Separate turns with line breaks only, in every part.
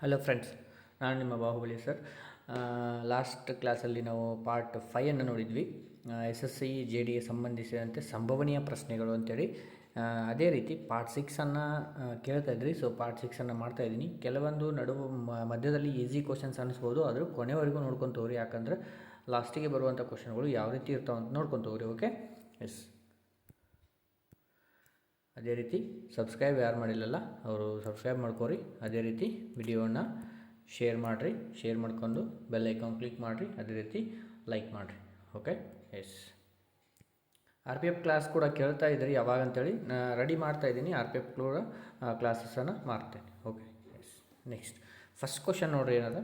Hello friends ನಾನು ನಿಮ್ಮ Bahubali sir. Last ಕ್ಲಾಸಲ್ಲಿ ನಾವು ಪಾರ್ಟ್ ಫೈಯನ್ನು ನೋಡಿದ್ವಿ. ಎಸ್ ಎಸ್ ಸಿ ಜೆ ಡಿಗೆ ಸಂಬಂಧಿಸಿದಂತೆ ಸಂಭವನೀಯ ಪ್ರಶ್ನೆಗಳು ಅಂತೇಳಿ. ಅದೇ ರೀತಿ ಪಾರ್ಟ್ ಸಿಕ್ಸನ್ನು ಕೇಳ್ತಾ ಇದ್ರಿ. ಸೊ ಪಾರ್ಟ್ ಸಿಕ್ಸನ್ನು ಮಾಡ್ತಾ ಇದ್ದೀನಿ. ಕೆಲವೊಂದು ನಡುವು ಮಧ್ಯದಲ್ಲಿ ಈಸಿ ಕ್ವಶನ್ಸ್ ಅನಿಸ್ಬೋದು ಆದರೂ ಕೊನೆವರೆಗೂ ನೋಡ್ಕೊತ ಹೋಗ್ರಿ ಯಾಕಂದ್ರೆ ಲಾಸ್ಟಿಗೆ ಬರುವಂಥ ಕ್ವಶನ್ಗಳು ಯಾವ ರೀತಿ ಇರ್ತಾವಂತ ಅಂತ ನೋಡ್ಕೊಂಡು ಹೋಗ್ರಿ ಓಕೆ ಎಸ್ ಅದೇ ರೀತಿ ಸಬ್ಸ್ಕ್ರೈಬ್ ಯಾರು ಮಾಡಿಲ್ಲಲ್ಲ ಅವರು ಸಬ್ಸ್ಕ್ರೈಬ್ ಮಾಡ್ಕೊರಿ. ಅದೇ ರೀತಿ ವಿಡಿಯೋವನ್ನು ಶೇರ್ ಮಾಡಿರಿ. ಶೇರ್ ಮಾಡ್ಕೊಂಡು ಬೆಲ್ ಐಕಾನ್ ಕ್ಲಿಕ್ ಮಾಡಿರಿ. ಅದೇ ರೀತಿ ಲೈಕ್ ಮಾಡಿರಿ. Okay? Yes. R P F class ಕೂಡ ಕೇಳ್ತಾ ಇದ್ದೀರಿ ಯಾವಾಗ ಅಂತೇಳಿ ನಾ ರೆಡಿ ಮಾಡ್ತಾ ಇದ್ದೀನಿ. ಆರ್ ಪಿ ಎಫ್ ಕೂಡ ಕ್ಲಾಸಸನ್ನು ಮಾಡ್ತೇನೆ. Okay? Yes. Next. First question ನೋಡ್ರಿ ಏನದ?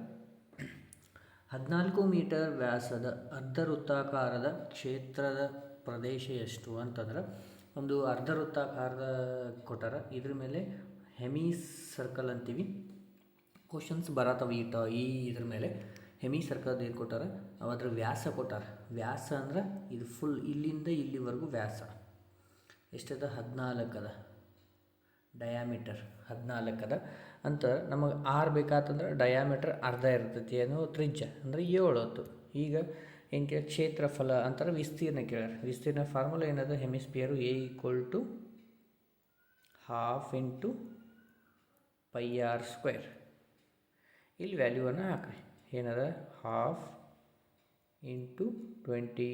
ಹದಿನಾಲ್ಕು ಮೀಟರ್ ವ್ಯಾಸದ ಅರ್ಧ ವೃತ್ತಾಕಾರದ ಕ್ಷೇತ್ರದ ಪ್ರದೇಶ ಎಷ್ಟು ಅಂತಂದ್ರೆ ಒಂದು ಅರ್ಧ ವೃತ್ತಾಕಾರದ ಕೊಟ್ಟಾರ. ಇದ್ರ ಮೇಲೆ ಹೆಮಿ ಸರ್ಕಲ್ ಅಂತೀವಿ. ಕ್ವಶನ್ಸ್ ಬರತ್ತವ ಈ ಟ ಈ ಇದ್ರ ಮೇಲೆ. ಹೆಮಿ ಸರ್ಕಲ್ ಏನು ಕೊಟ್ಟಾರ? ಅದ್ರ ವ್ಯಾಸ ಕೊಟ್ಟಾರ. ವ್ಯಾಸ ಅಂದ್ರೆ ಇದು ಫುಲ್ ಇಲ್ಲಿಂದ ಇಲ್ಲಿವರೆಗೂ ವ್ಯಾಸ. ಎಷ್ಟದ? ಹದಿನಾಲ್ಕದ. ಡಯಾಮೀಟರ್ ಹದಿನಾಲ್ಕದ. ಅಂತ ನಮಗೆ ಆರು ಬೇಕಾತಂದ್ರೆ ಡಯಾಮೀಟರ್ ಅರ್ಧ ಇರ್ತೈತಿ ಏನು ತ್ರಿಜ್ಯ. ಅಂದರೆ ಏಳು ಹೊತ್ತು. ಈಗ ಏನು ಕೇಳಿ ಕ್ಷೇತ್ರಫಲ ಅಂತಾರೆ ವಿಸ್ತೀರ್ಣ ಕೇಳ್ಯಾರ ವಿಸ್ತೀರ್ಣ ಫಾರ್ಮುಲಾ ಏನದ? Hemisphere A equal to half into pi R square ಇಲ್ಲಿ ವ್ಯಾಲ್ಯೂವನ್ನು ಹಾಕ್ರಿ. ಏನದ? Half into twenty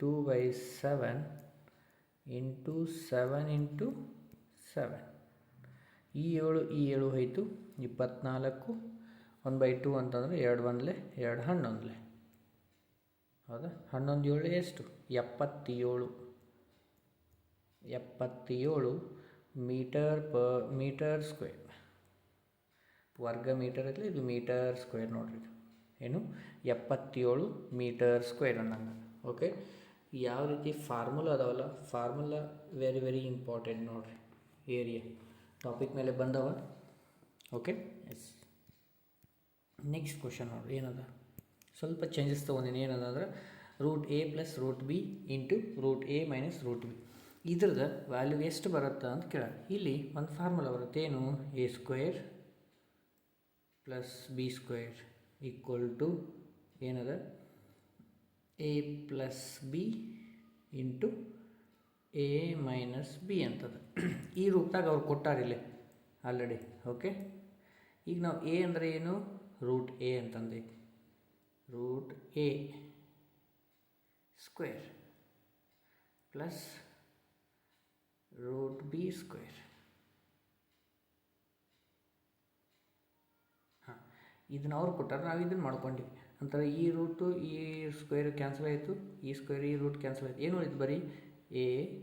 two by seven into seven into seven ಈ ಏಳು ಈ ಏಳು ಹೋಯಿತು. ಇಪ್ಪತ್ನಾಲ್ಕು ಒನ್ ಬೈ ಟು ಅಂತಂದರೆ ಎರಡು ಒಂದಲೆ ಎರಡು ಹನ್ನೊಂದಲೆ ಹೌದಾ? ಹನ್ನೊಂದು ಏಳು ಎಷ್ಟು? ಎಪ್ಪತ್ತೇಳು. ಎಪ್ಪತ್ತೇಳು ಮೀಟರ್ ಪ ಮೀಟರ್ ಸ್ಕ್ವೇರ್. ವರ್ಗ ಮೀಟರ್ ಇರಲಿ, ಇದು ಮೀಟರ್ ಸ್ಕ್ವೇರ್ ನೋಡ್ರಿ ಏನು? ಎಪ್ಪತ್ತೇಳು ಮೀಟರ್ ಸ್ಕ್ವೇರ್ ಅನ್ನಂಗೆ. ಓಕೆ? ಯಾವ ರೀತಿ ಫಾರ್ಮುಲಾ ಅದಾವಲ್ಲ? ಫಾರ್ಮುಲಾ ವೆರಿ ವೆರಿ ಇಂಪಾರ್ಟೆಂಟ್ ನೋಡ್ರಿ. ಏರಿಯಾ. ಟಾಪಿಕ್ ಮೇಲೆ ಬಂದವ. ಓಕೆ? ಎಸ್. ನೆಕ್ಸ್ಟ್ ಕ್ವಶನ್ ನೋಡ್ರಿ, ಏನದ? ಸ್ವಲ್ಪ ಚೇಂಜಸ್ ತೊಗೊಂಡಿನಿ. ಏನದ ಅಂದ್ರೆ root A plus root B into root A minus root B ಇದ್ರದ್ದು ವ್ಯಾಲ್ಯೂ ಎಷ್ಟು ಬರುತ್ತೆ ಅಂತ ಕೇಳ ಇಲ್ಲಿ ಒಂದು ಫಾರ್ಮುಲಾ ಬರುತ್ತೆ. ಏನು? A square plus B square equal to ಏನದ? A plus B into A minus B ಅಂತದ. ಈ ರೂಪದಾಗ ಅವ್ರು ಕೊಟ್ಟಾರಿಲ್ಲಿ ಆಲ್ರೆಡಿ ಓಕೆ ಈಗ ನಾವು ಎ ಅಂದರೆ ಏನು? Root A ಅಂತಂದೈತಿ root A square plus root B square. ಹಾಂ, ಇದನ್ನ ಅವ್ರು ಕೊಟ್ಟಾರೆ, ನಾವು ಇದನ್ನು ಮಾಡ್ಕೊಂಡ್ವಿ. ಅಂತಾರೆ ಈ ರೂಟು ಈ ಸ್ಕ್ವೇರ್ ಕ್ಯಾನ್ಸಲ್ ಆಯಿತು, ಈ ಸ್ಕ್ವೇರ್ ಈ ರೂಟ್ ಕ್ಯಾನ್ಸಲ್ ಆಯಿತು. ಏನು ಉಳಿತು ಬರೀ? ಎ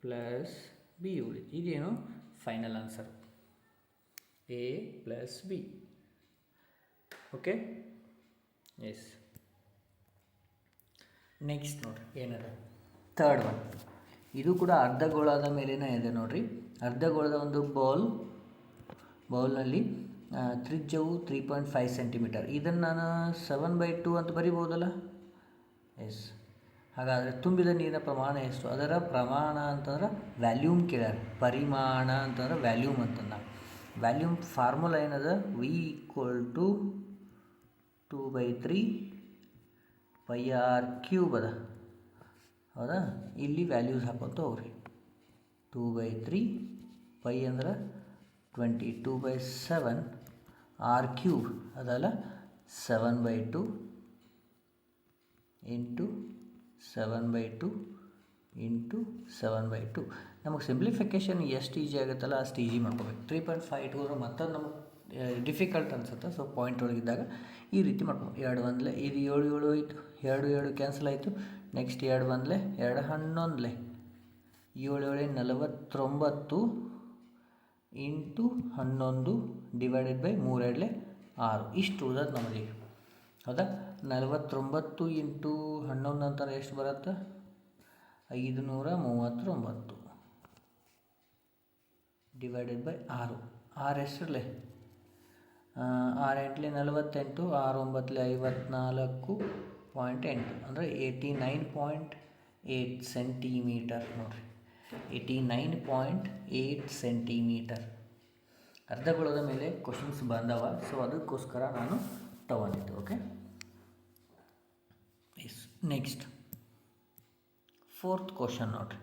ಪ್ಲಸ್ ಬಿ ಉಳಿತು. ಇದೇನು? Final answer. A plus B. Okay? Yes next ನೋಡಿರಿ, ಏನದ? ಥರ್ಡ್ ಒನ್ ಇದು ಕೂಡ ಅರ್ಧ ಗೋಳದ ಮೇಲಿನ ಇದೆ ನೋಡಿರಿ. ಅರ್ಧ ಗೋಳದ ಒಂದು ಬೌಲ್ ಬೌಲ್ನಲ್ಲಿ ತ್ರಿಜ್ಯವು ತ್ರೀ ಪಾಯಿಂಟ್ ಫೈವ್ ಸೆಂಟಿಮೀಟರ್ ಇದನ್ನು ನಾನು ಸೆವೆನ್ ಬೈ ಟು ಅಂತ ಬರಿಬೋದಲ್ಲ ಎಸ್ ಹಾಗಾದರೆ ತುಂಬಿದ ನೀರಿನ ಪ್ರಮಾಣ ಎಷ್ಟು? ಅದರ ಪ್ರಮಾಣ ಅಂತಂದ್ರೆ ವ್ಯಾಲ್ಯೂಮ್ ಕೇಳ್ಯಾರ. ಪರಿಮಾಣ ಅಂತಂದ್ರೆ ವ್ಯಾಲ್ಯೂಮ್ ಅಂತಂದ. ವ್ಯಾಲ್ಯೂಮ್ ಫಾರ್ಮುಲಾ ಏನದ? V equal to two by three pi r cube ಅದ. ಹೌದಾ? ಇಲ್ಲಿ ವ್ಯಾಲ್ಯೂಸ್ ಹಾಕೊಂತ ಹೋಗ್ರಿ. ಟೂ ಬೈ ತ್ರೀ ಪೈ ಅಂದ್ರೆ twenty two by seven R cube ಅದಲ್ಲ seven by two into seven by two into seven by two ನಮಗೆ simplification ಎಷ್ಟು easy ಆಗುತ್ತಲ್ಲ ಅಷ್ಟು ಈಜಿ ಮಾಡ್ಕೋಬೇಕು. ತ್ರೀ ಪಾಯಿಂಟ್ ಫೈವ್ ಇಟ್ಕೊಂಡ್ರೆ ಮತ್ತೊಂದು ನಮಗೆ ಡಿಫಿಕಲ್ಟ್ ಅನ್ಸುತ್ತೆ? ಸೊ ಪಾಯಿಂಟ್ ಒಳಗಿದ್ದಾಗ ಈ ರೀತಿ ಮಾಡ್ಕೊಬೋದು ಎರಡು ಒಂದಲೆ ಇದು ಏಳು ಏಳು ಆಯಿತು ಎರಡು, ಏಳು ಕ್ಯಾನ್ಸಲ್ ಆಯಿತು. ನೆಕ್ಸ್ಟ್ ಎರಡು ಒಂದಲೆ ಎರಡು ಹನ್ನೊಂದಲೆ. ಏಳು ಏಳು ನಲವತ್ತೊಂಬತ್ತು ಇಂಟು ಹನ್ನೊಂದು ಡಿವೈಡೆಡ್ ಬೈ ಮೂರೆರಡಲೆ ಆರು. ಇಷ್ಟು ಉಳ್ದದ್ದು ನಮಗೆ ಹೌದಾ? ನಲವತ್ತೊಂಬತ್ತು ಇಂಟು ಹನ್ನೊಂದು ಅಂತಾರೆ ಎಷ್ಟು ಬರುತ್ತೆ? ಐದು ನೂರ ಮೂವತ್ತೊಂಬತ್ತು. ಡಿವೈಡೆಡ್ ಬೈ ಆರು. ಆರು ಎಷ್ಟರಲ್ಲೇ? ಆರು ಎಂಟ್ಲಿ ನಲವತ್ತೆಂಟು ಆರು ಒಂಬತ್ತಲಿ ಐವತ್ನಾಲ್ಕು ಪಾಯಿಂಟ್ ಎಂಟು. ಅಂದರೆ eighty nine point eight centimetre ನೋಡಿರಿ. Eighty nine point eight centimetre ಅರ್ಧಗೋಳದ ಮೇಲೆ ಕ್ವಶನ್ಸ್ ಬಂದವ. ಸೊ ಅದಕ್ಕೋಸ್ಕರ ನಾನು ತಗೊಂಡಿದ್ದು okay yes next fourth question ನೋಡಿರಿ.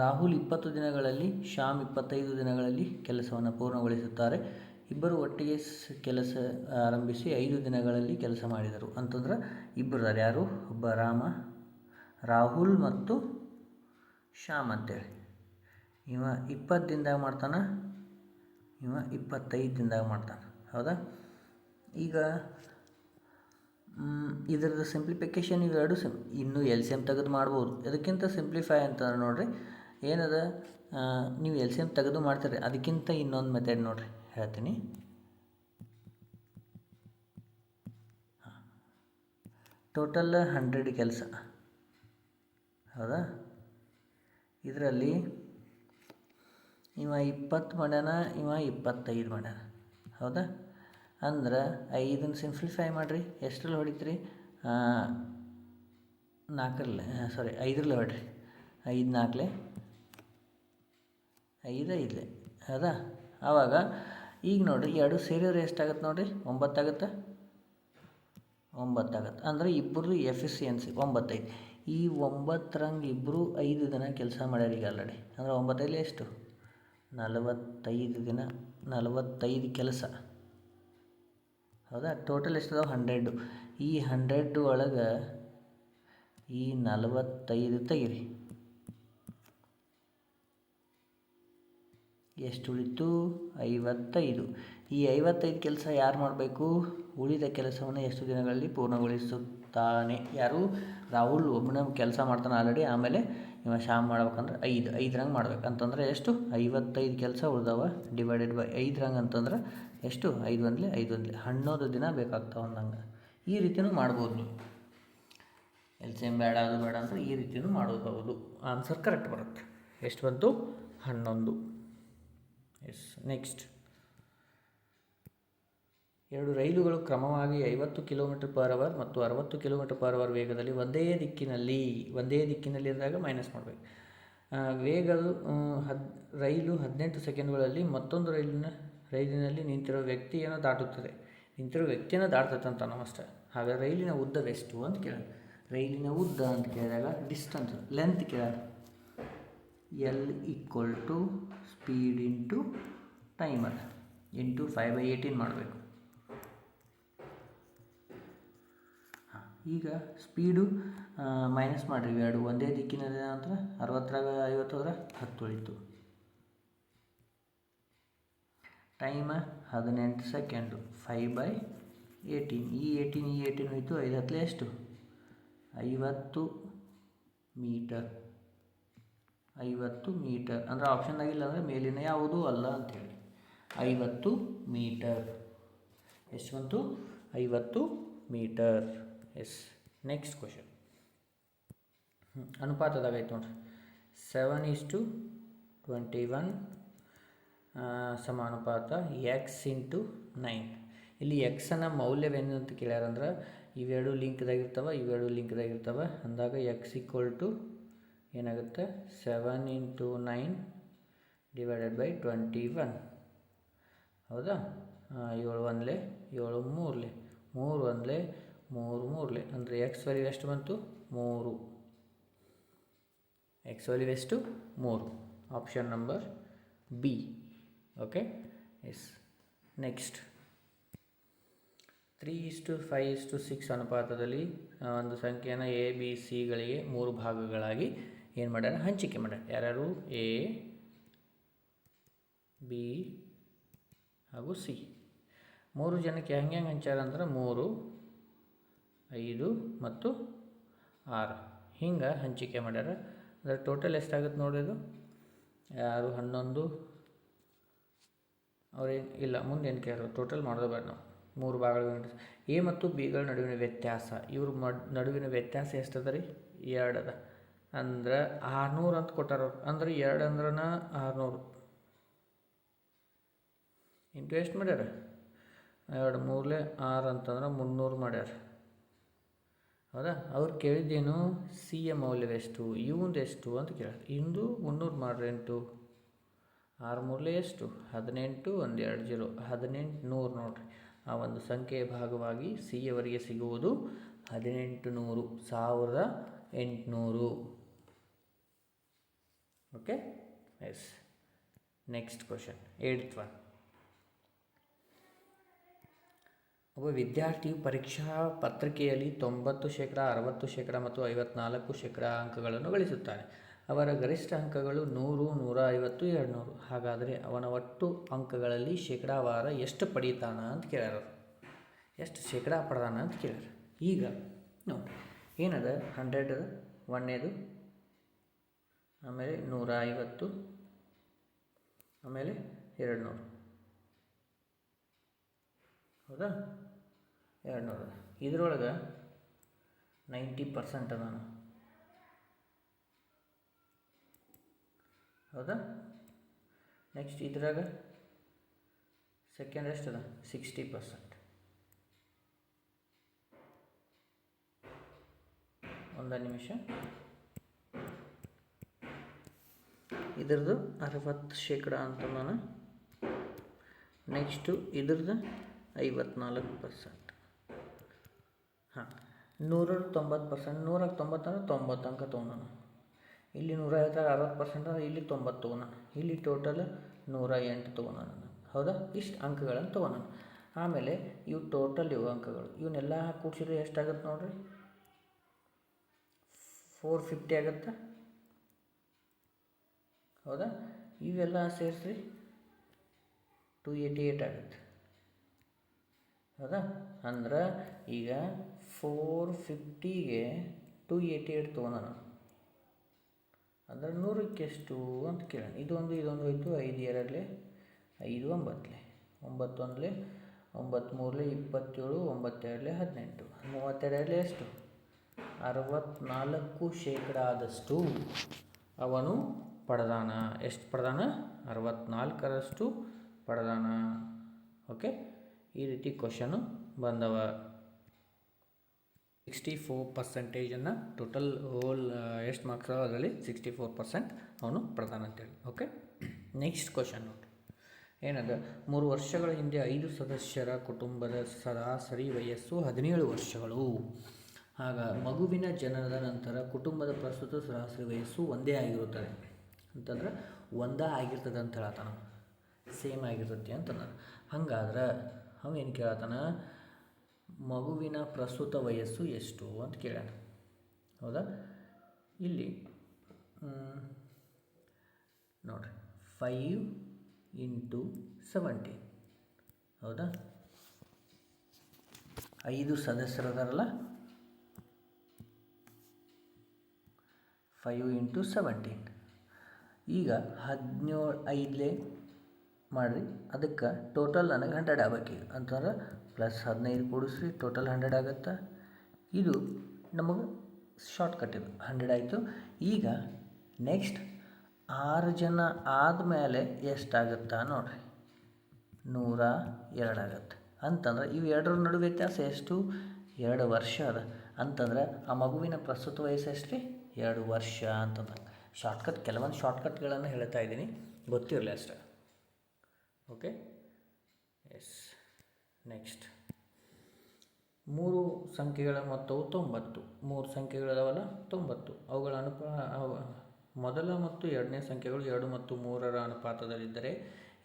ರಾಹುಲ್ ಇಪ್ಪತ್ತು ದಿನಗಳಲ್ಲಿ, ಶ್ಯಾಮ್ ಇಪ್ಪತ್ತೈದು ದಿನಗಳಲ್ಲಿ ಕೆಲಸವನ್ನು ಪೂರ್ಣಗೊಳಿಸುತ್ತಾರೆ. ಇಬ್ಬರು ಒಟ್ಟಿಗೆ ಕೆಲಸ ಆರಂಭಿಸಿ ಐದು ದಿನಗಳಲ್ಲಿ ಕೆಲಸ ಮಾಡಿದರು. ಅಂತಂದ್ರೆ ಇಬ್ಬರು ಯಾರು? ಒಬ್ಬ ರಾಮ, ರಾಹುಲ್ ಮತ್ತು ಶ್ಯಾಮ್ ಅಂತೇಳಿ. ಇವ ಇಪ್ಪತ್ತು ದಿನದಾಗ ಮಾಡ್ತಾನೆ? ಇವ ಇಪ್ಪತ್ತೈದು ದಿನದಾಗ ಮಾಡ್ತಾನೆ. ಹೌದಾ? ಈಗ ಇದ್ರದ್ದು ಸಿಂಪ್ಲಿಫಿಕೇಶನ್ ಇವೆರಡು ಸಿಂ ಇನ್ನೂ ಎಲ್ ಸಿ ಎಂ ತೆಗೆದು ಮಾಡ್ಬೋದು. ಅದಕ್ಕಿಂತ ಸಿಂಪ್ಲಿಫೈ ಅಂತ ನೋಡಿರಿ. ಏನದ? ನೀವು ಎಲ್ ಸಿ ಎಂ ತೆಗೆದು ಮಾಡ್ತೀರಿ. ಅದಕ್ಕಿಂತ ಇನ್ನೊಂದು ಮೆಥಡ್ ನೋಡ್ರಿ. ಹೇಳ್ತೀನಿ. ಟೋಟಲ್ ಹಂಡ್ರೆಡ್ ಕೆಲಸ. ಹೌದಾ? ಇದರಲ್ಲಿ ಇವ ಇಪ್ಪತ್ತು ಮಾಡ್ಯಾನ, ಇವ ಇಪ್ಪತ್ತೈದು ಮಾಡ್ಯಾನ. ಹೌದಾ? ಅಂದ್ರೆ ಐದನ್ನು ಸಿಂಪ್ಲಿಫೈ ಮಾಡಿರಿ. ಎಷ್ಟರಲ್ಲಿ ಹೊಡಿತೀರಿ? ನಾಲ್ಕರಲ್ಲಿ ಸಾರಿ ಐದರಲ್ಲಿ ಹೊಡ್ರಿ. ಐದು ನಾಲ್ಕಲೆ ಐದು ಐದಲೆ. ಹೌದಾ? ಆವಾಗ ಈಗ ನೋಡಿರಿ, ಎರಡು ಸೇರಿದ್ರೆ ಎಷ್ಟಾಗತ್ತೆ ನೋಡಿರಿ, ಒಂಬತ್ತಾಗತ್ತೆ? ಒಂಬತ್ತಾಗತ್ತೆ. ಅಂದರೆ ಇಬ್ಬರು ಎಫಿಸಿಯನ್ಸಿ ಒಂಬತ್ತೈದು. ಈ ಒಂಬತ್ತರಂಗೆ ಇಬ್ಬರು ಐದು ದಿನ ಕೆಲಸ ಮಾಡ್ಯಾರ ಈಗ ಆಲ್ರೆಡಿ ಅಂದರೆ ಒಂಬತ್ತೈದು ಎಷ್ಟು? ನಲವತ್ತೈದು ದಿನ, ನಲವತ್ತೈದು ಕೆಲಸ. ಹೌದಾ? ಟೋಟಲ್ ಎಷ್ಟದ ಹಂಡ್ರೆಡ್ಡು. ಈ ಹಂಡ್ರೆಡ್ ಒಳಗೆ ಈ ನಲವತ್ತೈದು ತೆಗಿರಿ. ಎಷ್ಟು ಉಳಿತು ಐವತ್ತೈದು. ಈ ಐವತ್ತೈದು ಕೆಲಸ ಯಾರು ಮಾಡಬೇಕು? ಉಳಿದ ಕೆಲಸವನ್ನು ಎಷ್ಟು ದಿನಗಳಲ್ಲಿ ಪೂರ್ಣಗೊಳಿಸುತ್ತಾನೆ? ಯಾರು? ರಾಹುಲ್ ಒಬ್ಬನ ಕೆಲಸ ಮಾಡ್ತಾನೆ ಆಲ್ರೆಡಿ ಆಮೇಲೆ ಇವ ಶ್ಯಾಮ್ ಮಾಡ್ಬೇಕಂದ್ರೆ ಐದು. ಐದರಂಗೆ ಮಾಡ್ಬೇಕು. ಅಂತಂದ್ರೆ ಎಷ್ಟು? ಐವತ್ತೈದು ಕೆಲಸ ಉಳಿದವ. ಡಿವೈಡೆಡ್ ಬೈ ಐದರಂಗೆ ಅಂತಂದ್ರೆ ಎಷ್ಟು? ಐದು ಒಂದ್ಲೆ ಐದು ಒಂದ್ಲೆ. ಹನ್ನೊಂದು ದಿನ ಬೇಕಾಗ್ತಾವ ಅಂದಂಗೆ. ಈ ರೀತಿಯೂ ಮಾಡ್ಬೋದು. ನೀವು ಎಲ್ ಸೇಮ್ ಬೇಡ, ಅದು ಬೇಡ ಅಂದರೆ ಈ ರೀತಿಯೂ ಮಾಡಬಹುದು ಆನ್ಸರ್ ಕರೆಕ್ಟ್ ಬರುತ್ತೆ. ಎಷ್ಟು ಬಂತು? ಹನ್ನೊಂದು. ಎಸ್ ನೆಕ್ಸ್ಟ್ ಎರಡು ರೈಲುಗಳು ಕ್ರಮವಾಗಿ ಐವತ್ತು ಕಿಲೋಮೀಟರ್ ಪರ್ ಅವರ್ ಮತ್ತು ಅರವತ್ತು ಕಿಲೋಮೀಟರ್ ಪರ್ ಅವರ್ ವೇಗದಲ್ಲಿ ಒಂದೇ ದಿಕ್ಕಿನಲ್ಲಿ ಒಂದೇ ದಿಕ್ಕಿನಲ್ಲಿ ಇದ್ದಾಗ ಮೈನಸ್ ಮಾಡಬೇಕು. ವೇಗವು ಹದ್, ರೈಲು ಹದಿನೆಂಟು ಸೆಕೆಂಡ್ಗಳಲ್ಲಿ ಮತ್ತೊಂದು ರೈಲಿನ, ರೈಲಿನಲ್ಲಿ ನಿಂತಿರೋ ವ್ಯಕ್ತಿಯನ್ನು ದಾಟುತ್ತದೆ. ನಿಂತಿರೋ ವ್ಯಕ್ತಿಯನ್ನು ದಾಟ್ತೈತೆ ಅಂತ ನಮಸ್ತೆ ಅಷ್ಟೇ. ರೈಲಿನ ರೈಲಿನ ಉದ್ದವೆಷ್ಟು ಅಂತ ಕೇಳ ರೈಲಿನ ಉದ್ದ ಅಂತ ಕೇಳಿದಾಗ ಡಿಸ್ಟನ್ಸ್ ಲೆಂತ್ ಕೇಳ L equal to speed into timer into five by eighteen ಮಾಡಬೇಕು. ಈಗ ಸ್ಪೀಡು ಮೈನಸ್ ಮಾಡಿರಿ ಎರಡು. ಒಂದೇ ದಿಕ್ಕಿನಲ್ಲಿ ನಂತರ ಅರವತ್ತರಾಗ ಐವತ್ತು ಹೋದ್ರೆ ಹತ್ತು ಉಳಿತು. ಟೈಮ ಹದಿನೆಂಟು ಸೆಕೆಂಡು ಫೈವ್ ಬೈ ಏಯ್ಟೀನ್ ಈ ಏಯ್ಟೀನ್ ಈ ಏಯ್ಟೀನ್ ಹೋಯಿತು ಐದು ಹತ್ತಲೇ ಎಷ್ಟು? ಐವತ್ತು ಮೀಟರ್ ಐವತ್ತು ಮೀಟರ್ ಅಂದರೆ ಆಪ್ಷನ್ನಾಗಿಲ್ಲ ಅಂದರೆ ಮೇಲಿನ ಯಾವುದೂ ಅಲ್ಲ ಅಂಥೇಳಿ ಐವತ್ತು ಮೀಟರ್. ಎಸ್ ಬಂತು? ಐವತ್ತು ಮೀಟರ್. ಎಸ್. ನೆಕ್ಸ್ಟ್ ಕ್ವಶನ್ ಅನುಪಾತದಾಗ ಐತೆ ನೋಡ್ರಿ. Seven is to twenty one ಸಮಾನುಪಾತ X into nine ಇಲ್ಲಿ ಎಕ್ಸನ ಮೌಲ್ಯವೇನು ಅಂತ ಕೇಳ್ಯಾರಂದ್ರೆ, ಇವೆರಡು ಲಿಂಕ್ದಾಗಿರ್ತವೆ ಇವೆರಡು ಲಿಂಕ್ದಾಗಿರ್ತವೆ ಅಂದಾಗ ಎಕ್ಸ್ ಈಕ್ವಲ್ ಟು ಏನಾಗುತ್ತೆ? Seven into nine divided by twenty one ಹೌದಾ ಏಳು ಒಂದ್ಲೆ, ಏಳು ಮೂರಲೆ. ಮೂರು ಒಂದ್ಲೆ, ಮೂರು ಮೂರಲೆ. ಅಂದರೆ ಎಕ್ಸ್ ವ್ಯಾಲ್ಯೂ ಎಷ್ಟು ಬಂತು? ಮೂರು. ಎಕ್ಸ್ ವ್ಯಾಲ್ಯೂ ಎಷ್ಟು? ಮೂರು. Option number B okay yes next three ಇಷ್ಟು ಫೈವ್ ಇಷ್ಟು ಸಿಕ್ಸ್ ಅನುಪಾತದಲ್ಲಿ ಒಂದು ಸಂಖ್ಯೆಯನ್ನು ಎ ಬಿ ಸಿಗಳಿಗೆ ಮೂರು ಭಾಗಗಳಾಗಿ ಏನು ಮಾಡ್ಯಾರ? ಹಂಚಿಕೆ ಮಾಡ್ಯಾರ. ಯಾರ್ಯಾರು? ಎ, ಬಿ ಹಾಗೂ ಸಿ. ಮೂರು ಜನಕ್ಕೆ ಹೆಂಗೆ ಹೆಂಗೆ ಹಂಚ್ಯಾರ ಅಂದ್ರೆ ಮೂರು, ಐದು ಮತ್ತು ಆರು. ಹಿಂಗೆ ಹಂಚಿಕೆ ಮಾಡ್ಯಾರ. ಅಂದರೆ ಟೋಟಲ್ ಎಷ್ಟಾಗುತ್ತೆ ನೋಡಿ ಇದು? ಯಾರು? ಹನ್ನೊಂದು. ಅವ್ರೇನು ಇಲ್ಲ, ಮುಂದೆ ಏನು ಕೇಳೋರು ಟೋಟಲ್ ಮಾಡೋದು ಬೇಡ ನಾವು. ಮೂರು ಭಾಗಗಳು ಎ ಮತ್ತು ಬಿಗಳ ನಡುವಿನ ವ್ಯತ್ಯಾಸ. ಇವ್ರ ಮಡ್ ನಡುವಿನ ವ್ಯತ್ಯಾಸ ಎಷ್ಟದ ರೀ? ಎರಡದ ಅಂದ್ರೆ ಆರುನೂರು ಅಂತ ಕೊಟ್ಟಾರ ಅವ್ರು. ಅಂದ್ರೆ ಎರಡು ಅಂದ್ರನ ಆರುನೂರು. ಇಂಟು ಎಷ್ಟು ಮಾಡ್ಯಾರ? ಎರಡು ಮೂರಲೆ ಆರು ಅಂತಂದ್ರೆ ಮುನ್ನೂರು ಮಾಡ್ಯಾರ. ಹೌದಾ? ಅವ್ರು ಕೇಳಿದ್ದೇನು ಸಿ ಎ ಮೌಲ್ಯವೆಷ್ಟು ಇವಂದು ಎಷ್ಟು ಅಂತ ಕೇಳ. ಇಂದು ಮುನ್ನೂರು ಮಾಡ್ರಿ ಎಂಟು. ಆರು ಮೂರಲೆ ಎಷ್ಟು? ಹದಿನೆಂಟು ಒಂದು ಎರಡು ಜೀರೋ. ಹದಿನೆಂಟು ನೂರು ನೋಡಿರಿ. ಆ ಒಂದು ಸಂಖ್ಯೆಯ ಭಾಗವಾಗಿ ಸಿ ಎವರಿಗೆ ಸಿಗುವುದು ಹದಿನೆಂಟು ನೂರು, ಸಾವಿರದ ಎಂಟುನೂರು. ಓಕೆ ಎಸ್ ನೆಕ್ಸ್ಟ್ ಕ್ವಶನ್ ಏಳ್ತ್ ಒನ್ ಒಬ್ಬ ವಿದ್ಯಾರ್ಥಿಯು ಪರೀಕ್ಷಾ ಪತ್ರಿಕೆಯಲ್ಲಿ ತೊಂಬತ್ತು ಶೇಕಡ, ಅರವತ್ತು ಶೇಕಡ ಮತ್ತು ಐವತ್ನಾಲ್ಕು ಶೇಕಡ ಅಂಕಗಳನ್ನು ಗಳಿಸುತ್ತಾನೆ. ಅವರ ಗರಿಷ್ಠ ಅಂಕಗಳು ನೂರು, ನೂರ ಐವತ್ತು ಎರಡು ನೂರು ಹಾಗಾದರೆ ಅವನ ಒಟ್ಟು ಅಂಕಗಳಲ್ಲಿ ಶೇಕಡಾವಾರ ಎಷ್ಟು ಪಡೀತಾನ ಅಂತ ಕೇಳ್ಯಾರ. ಎಷ್ಟು ಶೇಕಡಾ ಪಡ್ದಾನ ಅಂತ ಕೇಳ್ಯಾರ ಈಗ ನೋಡಿ ಏನದ? ಹಂಡ್ರೆಡ್ ಅದ ಒಂದನೇದು ಆಮೇಲೆ ನೂರ ಐವತ್ತು ಆಮೇಲೆ ಎರಡು ನೂರು ಹೌದಾ? ಎರಡು ನೂರು ಇದ್ರೊಳಗೆ ನೈಂಟಿ ಪರ್ಸೆಂಟ್ ನಾನು ಹೌದಾ? ನೆಕ್ಸ್ಟ್ ಇದ್ರಾಗ ಸೆಕೆಂಡ್ ಎಷ್ಟದ? Sixty percent. ಒಂದು ನಿಮಿಷ. ಇದ್ರದ್ದು ಅರವತ್ತು ಶೇಕಡ ಅಂತ ನಾನು. ನೆಕ್ಸ್ಟು ಇದ್ರದ್ದು ಐವತ್ನಾಲ್ಕು ಪರ್ಸೆಂಟ್ ಹಾಂ ನೂರ ತೊಂಬತ್ತು ಪರ್ಸೆಂಟ್ ನೂರಕ್ಕೆ ತೊಂಬತ್ತಂದ್ರೆ ತೊಂಬತ್ತು ಅಂಕ ತೊಗೊಂಡೋಣ ಇಲ್ಲಿ ನೂರ ಐವತ್ತಾಗ ಅರವತ್ತು ಪರ್ಸೆಂಟ್ ಅಂದ್ರೆ ಇಲ್ಲಿ ತೊಂಬತ್ತು ತೊಗೊಂಡು ಇಲ್ಲಿ ಟೋಟಲ್ ನೂರ ಎಂಟು ತೊಗೊಂಡು ಹೌದಾ? ಇಷ್ಟು ಅಂಕಗಳನ್ನು ತೊಗೊಂಡು ಆಮೇಲೆ ಇವು ಟೋಟಲ್ ಇವು ಅಂಕಗಳು. ಇವನ್ನೆಲ್ಲ ಕೂಡಿಸಿದ್ರೆ ಎಷ್ಟಾಗುತ್ತೆ ನೋಡಿರಿ? ಫೋರ್ ಫಿಫ್ಟಿ ಆಗುತ್ತಾ? ಹೌದಾ? ಇವೆಲ್ಲ ಸೇರಿಸಿ ಟು ಏಯ್ಟಿ ಏಯ್ಟ್ ಆಗುತ್ತೆ. ಹೌದಾ? ಅಂದ್ರೆ ಈಗ ಫೋರ್ ಫಿಫ್ಟಿಗೆ ಟು ಏಯ್ಟಿ ಏಯ್ಟ್ ತೊಗೊಂಡು ಅಂದ್ರೆ ನೂರಕ್ಕೆ ಎಷ್ಟು ಅಂತ ಕೇಳೋಣ. ಇದೊಂದು ಇದೊಂದು ಹೋಯ್ತು, ಐದು ಎರಡಲೆ ಐದು ಒಂಬತ್ತಲೆ ಒಂಬತ್ತೊಂದಲೆ ಒಂಬತ್ತ್ಮೂರಲೆ ಒಂಬತ್ತು ಮೂರಲೆ ಇಪ್ಪತ್ತೇಳು, ಒಂಬತ್ತೆರಡಲೆ, ಹದಿನೆಂಟು. ಮೂವತ್ತೆರಡಲೆ ಎಷ್ಟು? ಅರವತ್ತ್ನಾಲ್ಕು ಶೇಕಡ ಆದಷ್ಟು ಅವನು ಪಡೆದಾನ? ಎಷ್ಟು ಪಡೆದಾನ? ಅರವತ್ನಾಲ್ಕರಷ್ಟು ಪಡೆದಾನ. ಓಕೆ? ಈ ರೀತಿ ಕ್ವಶನು ಬಂದವ. ಸಿಕ್ಸ್ಟಿ ಫೋರ್ ಪರ್ಸೆಂಟೇಜನ್ನು ಟೋಟಲ್ ಹೋಲ್ ಎಷ್ಟು ಮಾರ್ಕ್ಸ್ ಅದರಲ್ಲಿ? ಸಿಕ್ಸ್ಟಿ ಫೋರ್ ಪರ್ಸೆಂಟ್ ಅವನು ಪ್ರಧಾನ ಅಂತೇಳಿ. ಓಕೆ? ನೆಕ್ಸ್ಟ್ ಕ್ವಶನ್ ನೋಡಿ. ಏನದ? ಮೂರು ವರ್ಷಗಳ ಹಿಂದೆ ಐದು ಸದಸ್ಯರ ಕುಟುಂಬದ ಸರಾಸರಿ ವಯಸ್ಸು ಹದಿನೇಳು ವರ್ಷಗಳು. ಆಗ ಮಗುವಿನ ಜನನದ ನಂತರ ಕುಟುಂಬದ ಪ್ರಸ್ತುತ ಸರಾಸರಿ ವಯಸ್ಸು ಒಂದೇ ಆಗಿರುತ್ತದೆ. ಅಂತಂದ್ರೆ ಒಂದೇ ಆಗಿರ್ತದೆ ಅಂತ ಹೇಳತ್ತಾನ ಸೇಮ್ ಆಗಿರ್ತೈತಿ ಅಂತಂದ ಹಂಗಾದ್ರೆ ಅವ ಏನು ಕೇಳತ್ತಾನ ಮಗುವಿನ ಪ್ರಸ್ತುತ ವಯಸ್ಸು ಎಷ್ಟು ಅಂತ ಕೇಳ್ಯಾನ. ಹೌದಾ? ಇಲ್ಲಿ ನೋಡಿರಿ ನೋಡ್ರಿ. ಫೈವ್ ಇಂಟು ಸೆವೆಂಟಿ ಹೌದಾ? ಐದು ಸದಸ್ಯರದಾರಲ್ಲ? ಫೈವ್ ಇಂಟು ಸೆವೆಂಟೀನ್ ಈಗ ಹದಿನೇಳು ಐದಲೇ ಮಾಡಿರಿ. ಅದಕ್ಕೆ ಟೋಟಲ್ ನನಗೆ ಹಂಡ್ರೆಡ್ ಆಗ್ಬೇಕೀಗ ಅಂತಂದ್ರೆ ಪ್ಲಸ್ ಹದಿನೈದು ಕೂಡಿಸ್ರಿ ಟೋಟಲ್ ಹಂಡ್ರೆಡ್ ಆಗುತ್ತೆ? ಇದು ನಮಗೆ ಶಾರ್ಟ್ಕಟ್ ಇದು. ಹಂಡ್ರೆಡ್ ಆಯಿತು. ಈಗ ನೆಕ್ಸ್ಟ್ ಆರು ಜನ ಆದಮೇಲೆ ಎಷ್ಟಾಗುತ್ತಾ ನೋಡಿರಿ. ನೂರ ಎರಡು ಆಗತ್ತೆ. ಅಂತಂದ್ರೆ ಇವು ಎರಡರ ನಡುವೆ ವ್ಯತ್ಯಾಸ ಎಷ್ಟು? ಎರಡು ವರ್ಷ ಅದ. ಅಂತಂದ್ರೆ ಆ ಮಗುವಿನ ಪ್ರಸ್ತುತ ವಯಸ್ಸು ಎಷ್ಟು ರೀ ಎರಡು ವರ್ಷ ಅಂತಂದ್ರೆ. ಶಾರ್ಟ್ಕಟ್ ಕೆಲವೊಂದು ಶಾರ್ಟ್ಕಟ್ಗಳನ್ನು ಹೇಳ್ತಾ ಇದ್ದೀನಿ. ಗೊತ್ತಿರಲಿ ಅಷ್ಟೆ. ಓಕೆ ಎಸ್ ನೆಕ್ಸ್ಟ್ ಮೂರು ಸಂಖ್ಯೆಗಳ ಮೊತ್ತವು ತೊಂಬತ್ತು. ಮೂರು ಸಂಖ್ಯೆಗಳವಲ್ಲ ತೊಂಬತ್ತು. ಅವುಗಳ ಅನುಪ ಮೊದಲ ಮತ್ತು ಎರಡನೇ ಸಂಖ್ಯೆಗಳು ಎರಡು ಮತ್ತು ಮೂರರ ಅನುಪಾತದಲ್ಲಿದ್ದರೆ,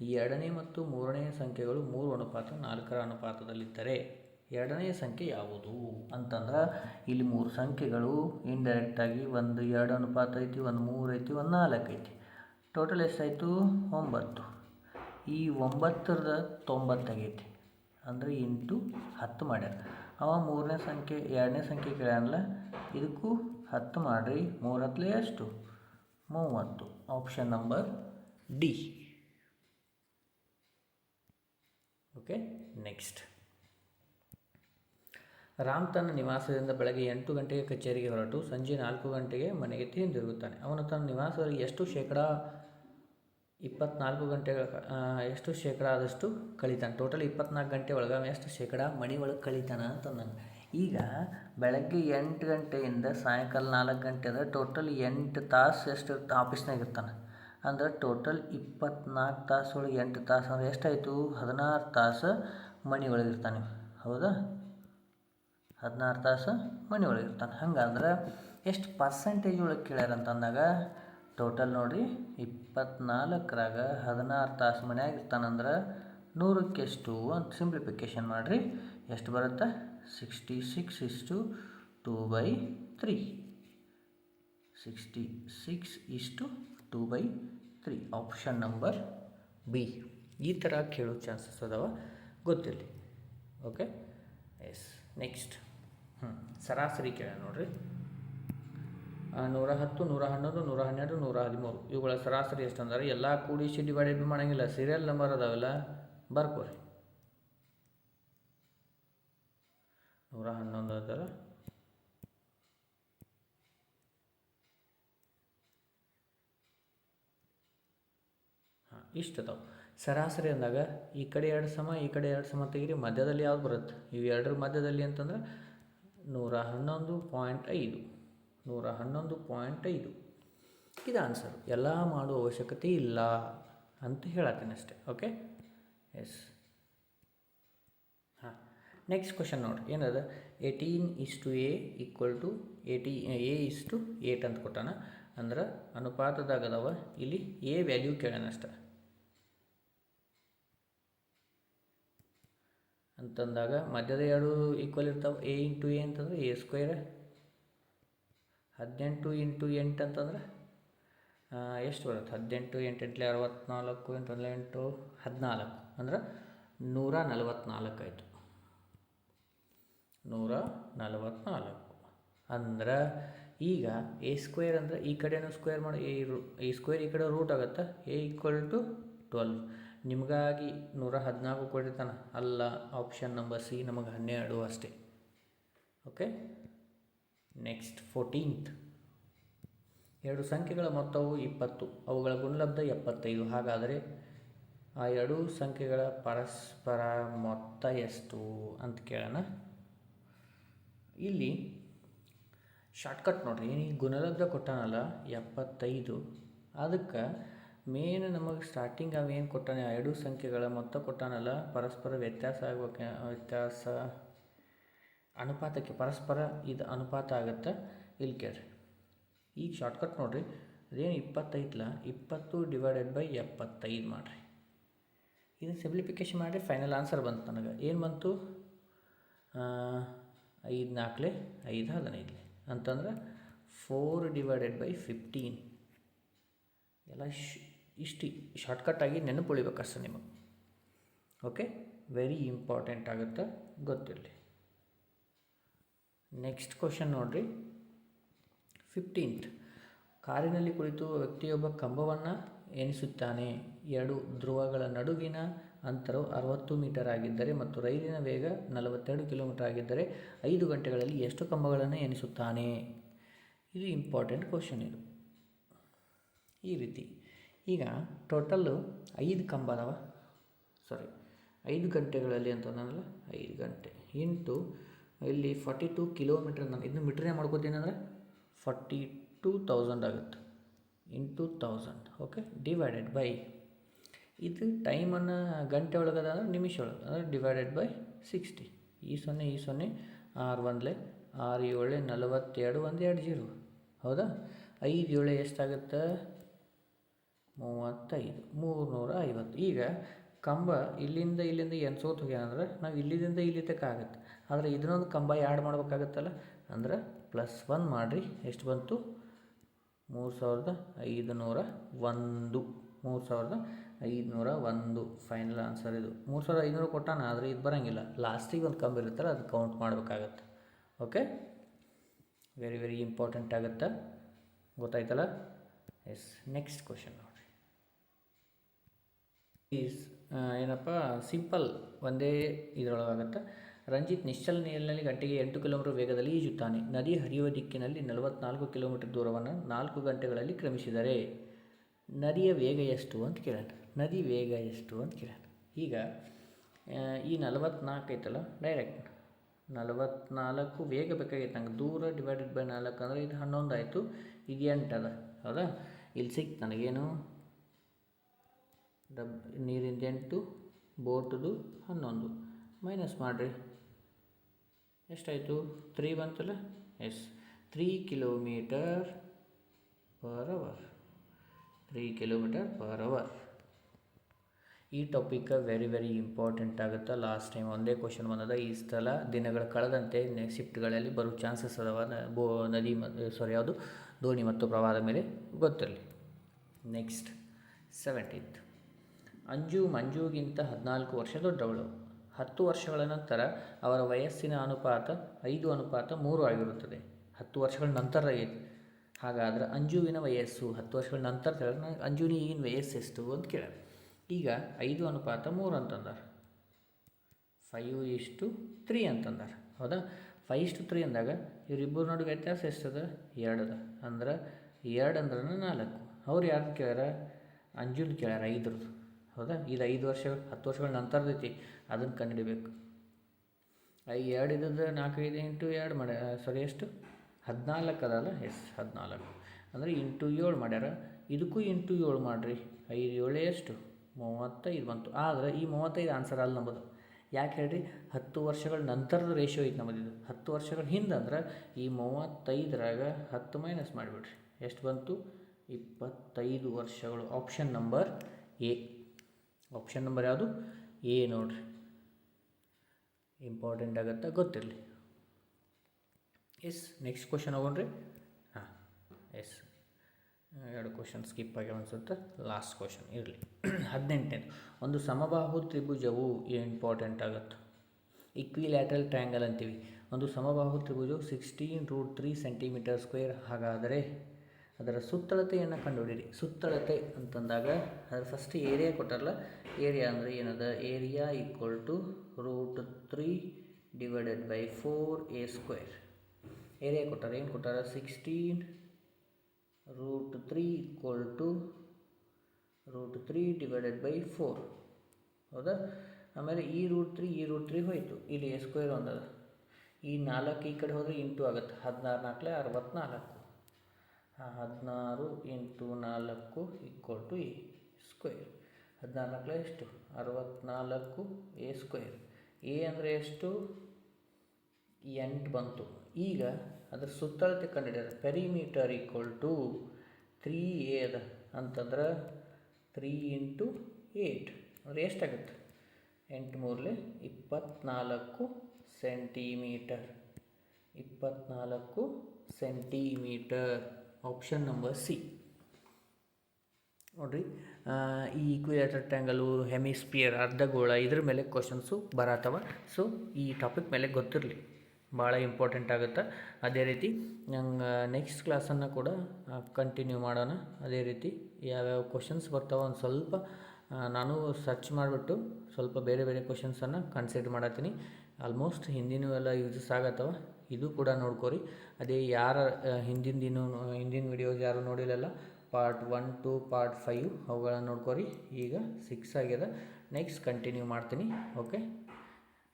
ಎರಡನೇ ಮತ್ತು ಮೂರನೇ ಸಂಖ್ಯೆಗಳು ಮೂರು ಅನುಪಾತ, ನಾಲ್ಕರ ಅನುಪಾತದಲ್ಲಿದ್ದರೆ ಎರಡನೇ ಸಂಖ್ಯೆ ಯಾವುದು? ಅಂತಂದ್ರೆ ಇಲ್ಲಿ ಮೂರು ಸಂಖ್ಯೆಗಳು ಇಂಡೈರೆಕ್ಟಾಗಿ ಒಂದು ಎರಡು ಅನುಪಾತ ಐತಿ, ಒಂದು ಮೂರು ಐತಿ, ಒಂದು ನಾಲ್ಕು ಐತಿ. ಟೋಟಲ್ ಎಷ್ಟಾಯಿತು? ಒಂಬತ್ತು. ಈ ಒಂಬತ್ತರದ ತೊಂಬತ್ತಾಗೈತಿ ಅಂದರೆ ಇಂಟು ಹತ್ತು ಮಾಡ್ಯಾರ. ಅವ ಮೂರನೇ ಸಂಖ್ಯೆ, ಎರಡನೇ ಸಂಖ್ಯೆ ಕೇಳ್ಯಾನಲ್ಲ, ಇದಕ್ಕೂ ಹತ್ತು ಮಾಡಿರಿ, ಮೂರು ಹತ್ತಲೇ ಎಷ್ಟು ಮೂವತ್ತು. Option number D okay next Ram ತನ್ನ ನಿವಾಸದಿಂದ ಬೆಳಗ್ಗೆ ಎಂಟು ಗಂಟೆಗೆ ಕಚೇರಿಗೆ ಹೊರಟು, ಸಂಜೆ ನಾಲ್ಕು ಗಂಟೆಗೆ ಮನೆಗೆ ಹಿಂದಿರುಗುತ್ತಾನೆ ಅವನು ತನ್ನ ನಿವಾಸದಲ್ಲಿ ಎಷ್ಟು ಶೇಕಡ ಇಪ್ಪತ್ನಾಲ್ಕು ಗಂಟೆಗಳ ಎಷ್ಟು ಶೇಕಡ ಆದಷ್ಟು ಕಳಿತಾನೆ. ಟೋಟಲ್ ಇಪ್ಪತ್ನಾಲ್ಕು ಗಂಟೆ ಒಳಗೆ ಅವನು ಎಷ್ಟು ಶೇಕಡ ಮನೆ ಒಳಗೆ ಕಳಿತಾನ ಅಂತ ಈಗ ಬೆಳಗ್ಗೆ ಎಂಟು ಗಂಟೆಯಿಂದ ಸಾಯಂಕಾಲ ನಾಲ್ಕು ಗಂಟೆ ಅಂದರೆ ಟೋಟಲ್ ಎಂಟು ತಾಸು ಎಷ್ಟು ಆಫೀಸ್ನಾಗ ಇರ್ತಾನೆ. ಅಂದ್ರೆ ಟೋಟಲ್ ಇಪ್ಪತ್ನಾಲ್ಕು ತಾಸು ಒಳಗೆ ಎಂಟು ತಾಸು ಅಂದರೆ ಎಷ್ಟಾಯಿತು? ಹದಿನಾರು ತಾಸು ಮನೆ ಒಳಗೆ ಇರ್ತಾನೆ ಹೌದಾ? ಹದಿನಾರು ತಾಸು ಮನೆ ಒಳಗೆ ಇರ್ತಾನೆ. ಹಂಗಂದ್ರೆ ಎಷ್ಟು ಪರ್ಸೆಂಟೇಜ್ ಒಳಗೆ ಕೇಳ್ಯಾರ ಅಂತ ಅಂದಾಗ ಟೋಟಲ್ ನೋಡಿರಿ ಇಪ್ಪತ್ನಾಲ್ಕರಾಗ ಹದಿನಾರು ತಾಸು ಮನ್ಯಾಗ ಇರ್ತಾನಂದ್ರೆ ನೂರಕ್ಕೆ ಎಷ್ಟು ಅಂತ ಸಿಂಪ್ಲಿಫಿಕೇಶನ್ ಮಾಡಿರಿ. ಎಷ್ಟು ಬರುತ್ತೆ? ಸಿಕ್ಸ್ಟಿ ಸಿಕ್ಸ್ ಇಷ್ಟು two by three sixty six ಇಷ್ಟು two by three option number B ಈ ಥರ ಕೇಳೋ ಚಾನ್ಸಸ್ ಅದಾವ. ಗೊತ್ತಿರಲಿ. ಓಕೆ ಎಸ್ ನೆಕ್ಸ್ಟ್ ಹ್ಞೂ ಸರಾಸರಿ ಕೇಳ ನೋಡ್ರಿ. ನೂರ ಹತ್ತು, ನೂರ ಹನ್ನೊಂದು, ನೂರ ಹನ್ನೆರಡು, ನೂರ ಹದಿಮೂರು. ಇವುಗಳ ಸರಾಸರಿ ಎಷ್ಟು ಅಂದ್ರೆ ಎಲ್ಲ ಕೂಡಿಸಿ ಡಿವೈಡೆಡ್ ಮಾಡಂಗಿಲ್ಲ ಸೀರಿಯಲ್ ನಂಬರ್ ಅದಾವೆಲ್ಲ, ಬರ್ಕೋರಿ. ನೂರ ಹನ್ನೊಂದು ಅದರ. ಹಾಂ, ಇಷ್ಟು ಅದಾವೆ. ಸರಾಸರಿ ಅಂದಾಗ, ಈ ಕಡೆ ಎರಡು ಸಮ, ಈ ಕಡೆ ಎರಡು ಸಮ ತೆಗೀರಿ, ಮಧ್ಯದಲ್ಲಿ ಯಾವ್ದು ಬರುತ್ತೆ ಇವು ಎರಡರ ಮಧ್ಯದಲ್ಲಿ ಅಂತಂದ್ರೆ ನೂರ ಹನ್ನೊಂದು ಪಾಯಿಂಟ್ ಐದು. ನೂರ ಹನ್ನೊಂದು ಪಾಯಿಂಟ್ ಐದು. ಇದು ಆನ್ಸರ್ ಎಲ್ಲ ಮಾಡುವ ಅವಶ್ಯಕತೆ ಇಲ್ಲ ಅಂತ ಹೇಳತ್ತೀನಿ ಅಷ್ಟೆ. ಓಕೆ ಎಸ್ ಹಾಂ. ನೆಕ್ಸ್ಟ್ ಕ್ವಶನ್ ನೋಡಿ. ಏನದ? Eighteen is to A equal to eighty A is to eight ಅಂತ ಕೊಟ್ಟಾನ. ಅಂದ್ರೆ ಅನುಪಾತದಾಗದವ. ಇಲ್ಲಿ ಎ ವ್ಯಾಲ್ಯೂ ಕೇಳೋಣ ಅಷ್ಟೆ. ಅಂತಂದಾಗ ಮಧ್ಯದ ಎರಡು ಈಕ್ವಲ್ ಇರ್ತಾವೆ ಎ ಇಂಟು ಎ ಅಂತಂದ್ರೆ ಎ ಸ್ಕ್ವೇರ್ ಹದಿನೆಂಟು ಇಂಟು ಎಂಟು ಅಂತಂದ್ರೆ ಎಷ್ಟು ಬರುತ್ತೆ? ಹದಿನೆಂಟು ಎಂಟು ಎಂಟ್ಲೆ ಅರವತ್ತ್ನಾಲ್ಕು ಎಂಟು ಎಂಟು ಹದಿನಾಲ್ಕು ಅಂದ್ರೆ ನೂರ ನಲವತ್ತ್ನಾಲ್ಕು ಆಯಿತು. ನೂರ ನಲವತ್ತ್ನಾಲ್ಕು ಅಂದ್ರೆ ಈಗ ಎ ಸ್ಕ್ವೇರ್ ಅಂದರೆ ಈ ಕಡೆನೂ ಸ್ಕ್ವೇರ್ ಮಾಡಿ ಎ ರೂ ಈ ಸ್ಕ್ವೇರ್ ಈ ಕಡೆ ರೂಟ್ ಆಗುತ್ತೆ ಎ ಈಕ್ವಲ್ ಟು ಟ್ವೆಲ್ವ್ ನಿಮಗಾಗಿ ನೂರ ಹದಿನಾಲ್ಕು ಕೊಟ್ಟಿರ್ತಾನೆ ಅಲ್ಲ ಆಪ್ಷನ್ ನಂಬರ್ ಸಿ ನಮಗೆ ಹನ್ನೆರಡು ಅಷ್ಟೇ. ಓಕೆ ನೆಕ್ಸ್ಟ್ ಫೋರ್ಟೀನ್ತ್ ಎರಡು ಸಂಖ್ಯೆಗಳ ಮೊತ್ತವು ಇಪ್ಪತ್ತು, ಅವುಗಳ ಗುಣಲಬ್ಧ ಎಪ್ಪತ್ತೈದು. ಹಾಗಾದರೆ ಆ ಎರಡೂ ಸಂಖ್ಯೆಗಳ ಪರಸ್ಪರ ಮೊತ್ತ ಎಷ್ಟು ಅಂತ ಕೇಳೋಣ. ಇಲ್ಲಿ ಶಾರ್ಟ್ಕಟ್ ನೋಡ್ರಿ. ಈ ಗುಣಲಬ್ಧ ಕೊಟ್ಟಾನಲ್ಲ? ಎಪ್ಪತ್ತೈದು. ಅದಕ್ಕೆ ಮೇನ್ ನಮಗೆ ಸ್ಟಾರ್ಟಿಂಗ್ ಅವ ಏನು ಕೊಟ್ಟಾನೆ? ಎರಡು ಸಂಖ್ಯೆಗಳ ಮೊತ್ತ ಕೊಟ್ಟಾನಲ್ಲ, ಪರಸ್ಪರ ವ್ಯತ್ಯಾಸ ಆಗೋಕೆ ವ್ಯತ್ಯಾಸ, ಅನುಪಾತಕ್ಕೆ ಪರಸ್ಪರ ಇದು ಅನುಪಾತ ಆಗುತ್ತೆ? ಇಲ್ಲಿ ಕೇಳ್ರಿ. ಈಗ ಶಾರ್ಟ್ಕಟ್ ನೋಡಿರಿ. ಅದೇನು ಇಪ್ಪತ್ತೈದಲ್ಲ ಇಪ್ಪತ್ತು ಡಿವೈಡೆಡ್ ಬೈ ಎಪ್ಪತ್ತೈದು ಮಾಡಿರಿ. ಇದನ್ನು ಸಿಂಪ್ಲಿಫಿಕೇಶನ್ ಮಾಡಿ ಫೈನಲ್ ಆನ್ಸರ್ ಬಂತು ನನಗೆ. ಏನು ಬಂತು? ಐದು ನಾಲ್ಕಲೆ ಐದು ಹದಿನೈದು ಅಂತಂದ್ರೆ ಫೋರ್ ಡಿವೈಡೆಡ್ ಬೈ ಫಿಫ್ಟೀನ್ ಎಲ್ಲ ಶ್ ಇಷ್ಟು ಶಾರ್ಟ್ಕಟ್ಟಾಗಿ ನೆನಪುಳಿಬೇಕಷ್ಟೆ ನಿಮಗೆ. ಓಕೆ ವೆರಿ ಇಂಪಾರ್ಟೆಂಟ್ ಆಗುತ್ತೆ. ಗೊತ್ತಿರಲಿ. ನೆಕ್ಸ್ಟ್ ಕ್ವಶನ್ ನೋಡಿರಿ. ಫಿಫ್ಟೀನ್ತ್ ಕಾರಿನಲ್ಲಿ ಕುಳಿತು ವ್ಯಕ್ತಿಯೊಬ್ಬ ಕಂಬವನ್ನು ಎನಿಸುತ್ತಾನೆ. ಎರಡು ಧ್ರುವಗಳ ನಡುವಿನ ಅಂತರವು ಅರವತ್ತು ಮೀಟರ್ ಆಗಿದ್ದರೆ ಮತ್ತು ರೈಲಿನ ವೇಗ ನಲವತ್ತೆರಡು ಕಿಲೋಮೀಟರ್ ಆಗಿದ್ದರೆ ಐದು ಗಂಟೆಗಳಲ್ಲಿ ಎಷ್ಟು ಕಂಬಗಳನ್ನು ಎನಿಸುತ್ತಾನೆ? ಇದು ಇಂಪಾರ್ಟೆಂಟ್ ಕ್ವಶನ್ ಇದು. ಈ ರೀತಿ. ಈಗ ಟೋಟಲ್ಲು ಐದು ಕಂಬ ಅದಾವ ಸಾರಿ ಐದು ಗಂಟೆಗಳಲ್ಲಿ ಅಂತಂದ್ರೆ ಐದು ಗಂಟೆ. ಇಂಟು ಇಲ್ಲಿ ಫಾರ್ಟಿ ಟು ಕಿಲೋಮೀಟ್ರ್ ನಾನು ಇದನ್ನು ಮೀಟ್ರೇ ಮಾಡ್ಕೋತೀನಿ ಅಂದರೆ ಫಾರ್ಟಿ ಟೂ ತೌಸಂಡ್ ಆಗುತ್ತೆ. Into thousand okay divided by ಇದು ಟೈಮನ್ನು ಗಂಟೆ ಒಳಗದ ಅಂದ್ರೆ ನಿಮಿಷ ಒಳಗೆ ಅಂದರೆ ಡಿವೈಡೆಡ್ ಬೈ ಸಿಕ್ಸ್ಟಿ ಈ ಸೊನ್ನೆ ಈ ಸೊನ್ನೆ, ಆರು ಒಂದಲೆ, ಆರು ಏಳೆ, ನಲವತ್ತೆರಡು, ಒಂದು ಎರಡು, ಜೀರೋ. ಹೌದಾ? ಐದು ಏಳು ಎಷ್ಟಾಗುತ್ತೆ ಮೂವತ್ತೈದು ಮೂರುನೂರ ಐವತ್ತು ಈಗ ಕಂಬ ಇಲ್ಲಿಂದ ಇಲ್ಲಿಂದ ಎನ್ಸೋತ್ ಹೋಗ್ಯಾನಂದ್ರೆ ನಾವು ಇಲ್ಲಿಂದ ಇಲ್ಲಿ ತಕ್ಕಾಗತ್ತೆ ಆದರೆ ಇದನ್ನೊಂದು ಕಂಬ ಆ್ಯಡ್ ಮಾಡಬೇಕಾಗತ್ತಲ್ಲ, ಅಂದ್ರೆ ಪ್ಲಸ್ ಒನ್ ಮಾಡಿರಿ, ಎಷ್ಟು ಬಂತು? ಮೂರು ಸಾವಿರದ ಐದುನೂರ ಒಂದು ಮೂರು ಸಾವಿರದ ಐದುನೂರ ಒಂದು ಫೈನಲ್ ಆನ್ಸರ್ ಇದು. ಮೂರು ಸಾವಿರದ ಐದುನೂರು ಕೊಟ್ಟಾನ, ಆದರೆ ಇದು ಬರೋಂಗಿಲ್ಲ. ಲಾಸ್ಟಿಗೆ ಒಂದು ಕಂಬ ಇರುತ್ತಲ್ಲ, ಅದು ಕೌಂಟ್ ಮಾಡಬೇಕಾಗತ್ತೆ. ಓಕೆ ವೆರಿ ವೆರಿ ಇಂಪಾರ್ಟೆಂಟ್ ಆಗುತ್ತೆ. ಗೊತ್ತಾಯ್ತಲ್ಲ? ಎಸ್ ನೆಕ್ಸ್ಟ್ ಕ್ವಶನ್ ನೋಡಿರಿ ಈಸ್ ಏನಪ್ಪ, ಸಿಂಪಲ್, ಒಂದೇ ಇದರೊಳಗಾಗತ್ತೆ. ರಂಜಿತ್ ನಿಶ್ಚಲ ನೀರಿನಲ್ಲಿ ಗಂಟೆಗೆ ಎಂಟು ಕಿಲೋಮೀಟರ್ ವೇಗದಲ್ಲಿ ಈಜುತ್ತಾನೆ. ನದಿ ಹರಿಯುವ ದಿಕ್ಕಿನಲ್ಲಿ ನಲವತ್ನಾಲ್ಕು ಕಿಲೋಮೀಟರ್ ದೂರವನ್ನು ನಾಲ್ಕು ಗಂಟೆಗಳಲ್ಲಿ ಕ್ರಮಿಸಿದರೆ. ನದಿಯ ವೇಗ ಎಷ್ಟು ಅಂತ ಕೇಳೋಣ. ನದಿ ವೇಗ ಎಷ್ಟು ಅಂತ ಕೇಳೋಣ. ಈಗ ಈ ನಲವತ್ನಾಲ್ಕು ಐತಲ್ಲ ಡೈರೆಕ್ಟ್ ನಲವತ್ನಾಲ್ಕು ವೇಗ ಬೇಕಾಗಿತ್ತು. ನಂಗೆ ದೂರ ಡಿವೈಡೆಡ್ ಬೈ ನಾಲ್ಕು ಅಂದರೆ ಇದು ಹನ್ನೊಂದು ಆಯಿತು. ಇದು ಎಂಟು ಅದ. ಹೌದಾ? ಇಲ್ಲಿ ಸಿಕ್ತು ನನಗೇನು? ಡಬ್ ನೀರಿಂದ ಎಂಟು, ಬೋಟ್ದು ಹನ್ನೊಂದು. ಮೈನಸ್ ಮಾಡಿರಿ. ಎಷ್ಟಾಯಿತು? ತ್ರೀ ಬಂತಲ್ಲ? Yes. Three kilometre per hour. Three kilometre per hour. ಈ ಟಾಪಿಕ್ ವೆರಿ ವೆರಿ ಇಂಪಾರ್ಟೆಂಟ್ ಆಗುತ್ತೆ? ಲಾಸ್ಟ್ ಟೈಮ್ ಒಂದೇ ಕ್ವಶನ್ ಬಂದದ. ಈ ಸಲ ದಿನಗಳು ಕಳೆದಂತೆ ಶಿಫ್ಟ್ಗಳಲ್ಲಿ ಬರೋ ಚಾನ್ಸಸ್ ಅದಾವ ಬೋ, ನದಿ ಸಾರಿ ಯಾವುದು? ದೋಣಿ ಮತ್ತು ಪ್ರವಾಹದ ಮೇಲೆ ಗೊತ್ತಿರಲಿ. ನೆಕ್ಸ್ಟ್ ಸೆವೆಂಟೀನ್ತ್ ಅಂಜು ಮಂಜುಗಿಂತ ಹದಿನಾಲ್ಕು ವರ್ಷ ದೊಡ್ಡವಳು. ಹತ್ತು ವರ್ಷಗಳ ನಂತರ ಅವರ ವಯಸ್ಸಿನ ಅನುಪಾತ ಐದು, ಅನುಪಾತ ಮೂರು ಆಗಿರುತ್ತದೆ. ಹತ್ತು ವರ್ಷಗಳ ನಂತರ ಹಾಗಾದರೆ ಹಾಗಾದ್ರೆ ಅಂಜುವಿನ ವಯಸ್ಸು ಹತ್ತು ವರ್ಷಗಳ ನಂತರ ಅಂಜುವಿನ ಈಗಿನ ವಯಸ್ಸು ಎಷ್ಟು ಅಂತ ಕೇಳ ಈಗ ಐದು, ಅನುಪಾತ ಮೂರು ಅಂತಂದಾರೆ. ಫೈವ್ ಇಷ್ಟು ತ್ರೀ ಅಂತಂದಾರೆ. ಹೌದಾ? ಫೈವ್ ಇಷ್ಟು ತ್ರೀ ಅಂದಾಗ ಇವರಿಬ್ಬರು ನಡುವೆ ವ್ಯತ್ಯಾಸ ಎಷ್ಟದ? ಎರಡದ. ಅದ ಅಂದ್ರೆ ಎರಡು ಅಂದ್ರೆ ನಾಲ್ಕು. ಅವ್ರು ಯಾರು ಕೇಳ್ಯಾರ? ಅಂಜುನ್ ಕೇಳ್ಯಾರ ಐದ್ರದ್ದು. ಹೌದಾ? ಇದು ಐದು ವರ್ಷ, ಹತ್ತು ವರ್ಷಗಳ ನಂತರದೈತಿ ಅದನ್ನು ಕಂಡುಹಿಡಿಬೇಕು. ಐ ಎರಡು ಇದ್ದದ್ದು ಐದು ಇಂಟು ಎರಡು ಮಾಡ್ಯಾರ ಸಾರಿ ಎಷ್ಟು? ಹದಿನಾಲ್ಕು ಅದಲ್ಲ? ಎಸ್, ಹದಿನಾಲ್ಕು. ಅಂದರೆ ಇಂಟು ಏಳು ಮಾಡ್ಯಾರ. ಇದಕ್ಕೂ ಇಂಟು ಏಳು ಮಾಡಿರಿ. ಐದು ಏಳು ಎಷ್ಟು? ಮೂವತ್ತೈದು ಬಂತು. ಆದರೆ ಈ ಮೂವತ್ತೈದು ಆನ್ಸರ್ ಅಲ್ಲ ನಮ್ಮದು. ಯಾಕೆ ಹೇಳ್ರಿ? ಹತ್ತು ವರ್ಷಗಳ ನಂತರದ ರೇಷಿಯೋ ಐತೆ ನಮ್ಮದು ಇದು. ಹತ್ತು ವರ್ಷಗಳ ಹಿಂದೆ ಅಂದ್ರೆ ಈ ಮೂವತ್ತೈದರಾಗ ಹತ್ತು ಮೈನಸ್ ಮಾಡಿಬಿಡ್ರಿ. ಎಷ್ಟು ಬಂತು? ಇಪ್ಪತ್ತೈದು ವರ್ಷಗಳು. Option number A option number ಯಾವುದು? ಎ ನೋಡ್ರಿ. ಇಂಪಾರ್ಟೆಂಟ್ ಆಗತ್ತೆ? ಗೊತ್ತಿರಲಿ. ಎಸ್ ನೆಕ್ಸ್ಟ್ ಕ್ವಶನ್ ಹೋಗೋಣ್ರಿ ಹಾಂ ಎಸ್ ಎರಡು ಕ್ವಶನ್ ಸ್ಕಿಪ್ ಆಗಿ ಅನ್ಸುತ್ತೆ. ಲಾಸ್ಟ್ ಕ್ವಶನ್ ಇರಲಿ. ಹದಿನೆಂಟನೇದು. ಒಂದು ಸಮಬಾಹು ತ್ರಿಭುಜವು ಇಂಪಾರ್ಟೆಂಟ್ ಆಗುತ್ತೆ. ಇಕ್ವಿಲ್ಯಾಟ್ರಲ್ ಟ್ರ್ಯಾಂಗಲ್ ಅಂತೀವಿ. ಒಂದು ಸಮಬಾಹು ತ್ರಿಭುಜವು sixteen root three centimetre square ಹಾಗಾದರೆ ಅದರ ಸುತ್ತಳತೆಯನ್ನು ಕಂಡುಹಿಡಿಯಿರಿ. ಸುತ್ತಳತೆ ಅಂತಂದಾಗ ಅದರ ಫಸ್ಟ್ ಏರಿಯಾ ಕೊಟ್ಟಾರಲ್ಲ ಏರಿಯಾ ಅಂದರೆ ಏನದ? Area equal to root three divided by four A square area ಕೊಟ್ಟಾರೆ, ಏನು ಕೊಟ್ಟಾರ? Sixteen root three equal to root three divided by four ಹೌದಾ? ಆಮೇಲೆ ಈ ರೂಟ್ ತ್ರೀ ಈ ರೂಟ್ ತ್ರೀ ಹೋಯಿತು. ಇಲ್ಲಿ ಎ ಸ್ಕ್ವೇರ್ ಒಂದದ. ಈ ನಾಲ್ಕು ಈ ಕಡೆ ಹೋದರೆ ಇಂಟು ಆಗುತ್ತೆ. ಹದಿನಾರು ನಾಲ್ಕಲೆ ಅರವತ್ತ್ನಾಲ್ಕು ಹದಿನಾರು ಇಂಟು ನಾಲ್ಕು ಈಕ್ವಲ್ ಟು ಎ ಸ್ಕ್ವೇರ್. ಹದಿನಾರು ನಾಲ್ಕಲೆ ಎಷ್ಟು? ಅರವತ್ತ್ನಾಲ್ಕು ಎ ಸ್ಕ್ವೇರ್. ಎ ಅಂದರೆ ಎಷ್ಟು? ಎಂಟು ಬಂತು. ಈಗ ಅದರ ಸುತ್ತಳತೆ ಕಂಡುಹಿಡಿಯೋದು. Perimeter equal to three A ಅದ. ಅಂತಂದ್ರೆ ತ್ರೀ ಇಂಟು ಏಟ್ ಅಂದರೆ ಎಷ್ಟಾಗುತ್ತೆ? ಎಂಟು ಮೂರಲೆ ಇಪ್ಪತ್ತ್ನಾಲ್ಕು ಸೆಂಟಿಮೀಟರ್ ಇಪ್ಪತ್ತ್ನಾಲ್ಕು ಸೆಂಟಿಮೀಟರ್ ಆಪ್ಷನ್ ನಂಬರ್ ಸಿ ನೋಡಿರಿ ಈ ಈಕ್ವಿಲೇಟರ್ ಟ್ಯಾಂಗಲು ಹೆಮಿಸ್ಪಿಯರ್ ಅರ್ಧಗೋಳ, ಇದ್ರ ಮೇಲೆ ಕ್ವಶನ್ಸು ಬರತ್ತವ. ಸೊ ಈ ಟಾಪಿಕ್ ಮೇಲೆ ಗೊತ್ತಿರಲಿ. ಭಾಳ ಇಂಪಾರ್ಟೆಂಟ್ ಆಗುತ್ತೆ? ಅದೇ ರೀತಿ ನಂಗೆ ನೆಕ್ಸ್ಟ್ ಕ್ಲಾಸನ್ನು ಕೂಡ ಕಂಟಿನ್ಯೂ ಮಾಡೋಣ. ಅದೇ ರೀತಿ, ಯಾವ್ಯಾವ ಕ್ವಶನ್ಸ್ ಬರ್ತಾವೆ ಒಂದು ಸ್ವಲ್ಪ ನಾನು ಸರ್ಚ್ ಮಾಡಿಬಿಟ್ಟು ಸ್ವಲ್ಪ ಬೇರೆ ಬೇರೆ ಕ್ವಶನ್ಸನ್ನು ಕನ್ಸಿಡರ್ ಮಾಡತ್ತೀನಿ. ಆಲ್ಮೋಸ್ಟ್ ಹಿಂದಿನೂ ಎಲ್ಲ ಯೂಸಸ್ ಆಗತ್ತವ ಇದು ಕೂಡ ನೋಡ್ಕೊರಿ. ಅದೇ ಯಾರ ಹಿಂದಿನ ದಿನ, ಹಿಂದಿನ ವಿಡಿಯೋಸ್ ಯಾರು ನೋಡಿಲ್ಲ part one two part five ಅವುಗಳನ್ನ ನೋಡ್ಕೊರಿ. ಈಗ ಸಿಕ್ಸ್ ಆಗ್ಯದ. ನೆಕ್ಸ್ಟ್ ಕಂಟಿನ್ಯೂ ಮಾಡ್ತೀನಿ ಓಕೆ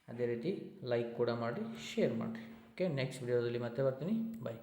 ಅದೇ ರೀತಿ ಲೈಕ್ ಕೂಡ ಮಾಡಿ ಶೇರ್ ಮಾಡಿರಿ ಓಕೆ ನೆಕ್ಸ್ಟ್ ವಿಡಿಯೋದಲ್ಲಿ ಮತ್ತೆ ಬರ್ತೀನಿ. ಬಾಯ್